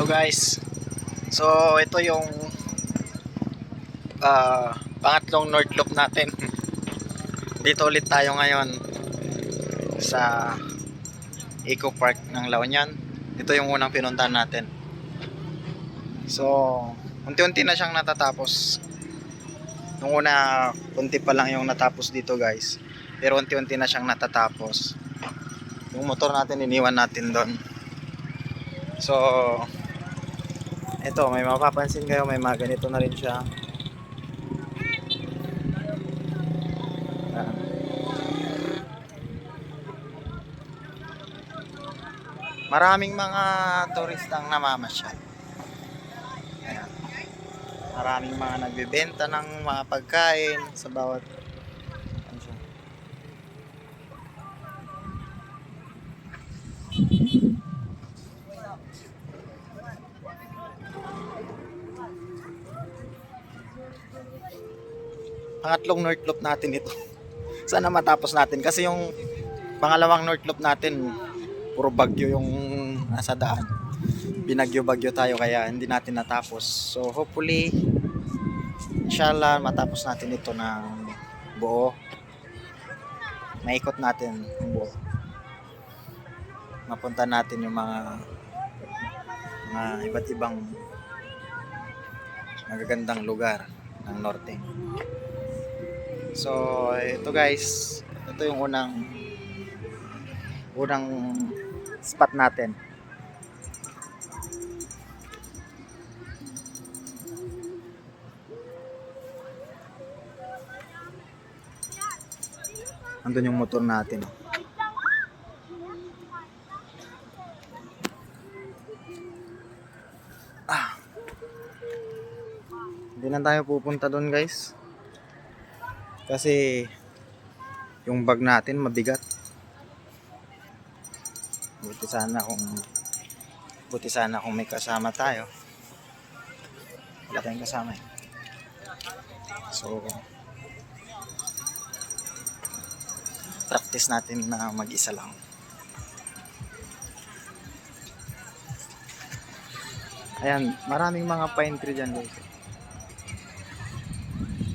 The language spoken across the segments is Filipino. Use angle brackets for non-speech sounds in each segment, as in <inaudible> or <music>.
Hello guys. So ito yung ah, pangatlong North Loop natin. <laughs> Dito ulit tayo ngayon sa Eco Park ng La Union. Ito yung unang pinuntahan natin. So, unti-unti na siyang natatapos. Nung una, unti pa lang yung natapos dito guys. Pero unti-unti na siyang natatapos. Yung motor natin, iniwan natin doon. So, ito, may mapapansin kayo, may mga ganito na rin siya. Maraming mga turistang namamasyal. Ayan. Maraming mga nagbebenta ng mga pagkain sa bawat siya? Pangatlong North Loop natin ito. <laughs> Sana matapos natin kasi yung pangalawang North Loop natin puro bagyo yung nasa daan. Binagyo-bagyo tayo kaya hindi natin natapos. So hopefully inshallah matapos natin ito ng buo. Maikot natin yung buo. Mapunta natin yung mga mga iba't ibang magagandang lugar ng norte. So, ito guys, ito yung unang unang spot natin. Andun yung motor natin. Ah. Hindi na tayo pupunta doon guys. Kasi yung bag natin mabigat. Buti sana kung buti sana kung may kasama tayo. Wala tayong kasama eh. So practice natin na mag-isa lang. Ayan, maraming mga pine tree dyan guys.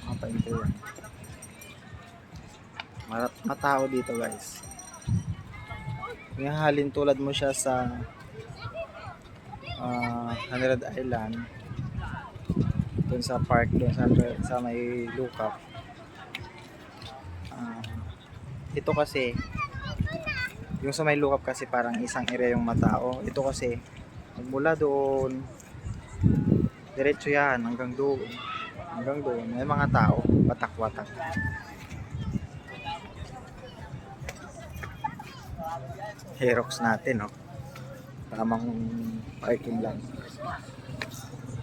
Mga pine tree yan. Mat- matao dito guys. Halin tulad mo siya sa uh, Hundred Island. Dun sa park dun sa, sa may lookout. Ah, ito kasi yung sa may lookout kasi parang isang area yung matao. Ito kasi magmula doon diretso yan hanggang doon. Hanggang doon may mga tao watak-watak Herox natin, oh. Tamang parking lang.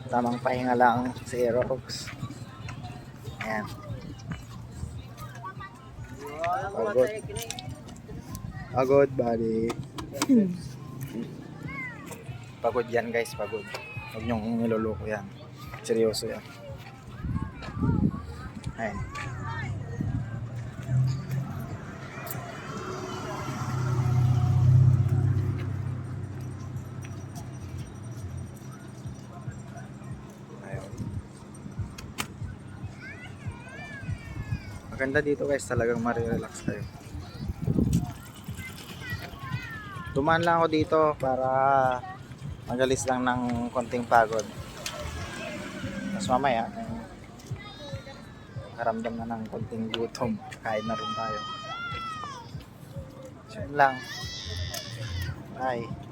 Tamang pahinga lang si Herox. Ayan. Pagod. Pagod, buddy. Pagod yan, guys. Pagod. Huwag niyong niloloko yan. Seryoso yan. Ayan. Maganda dito guys, talagang marirelax kayo. Dumaan lang ako dito para magalis lang ng konting pagod. Mas mamaya, eh, karamdam na ng konting gutom. Kain na rin tayo. Yun lang. Bye.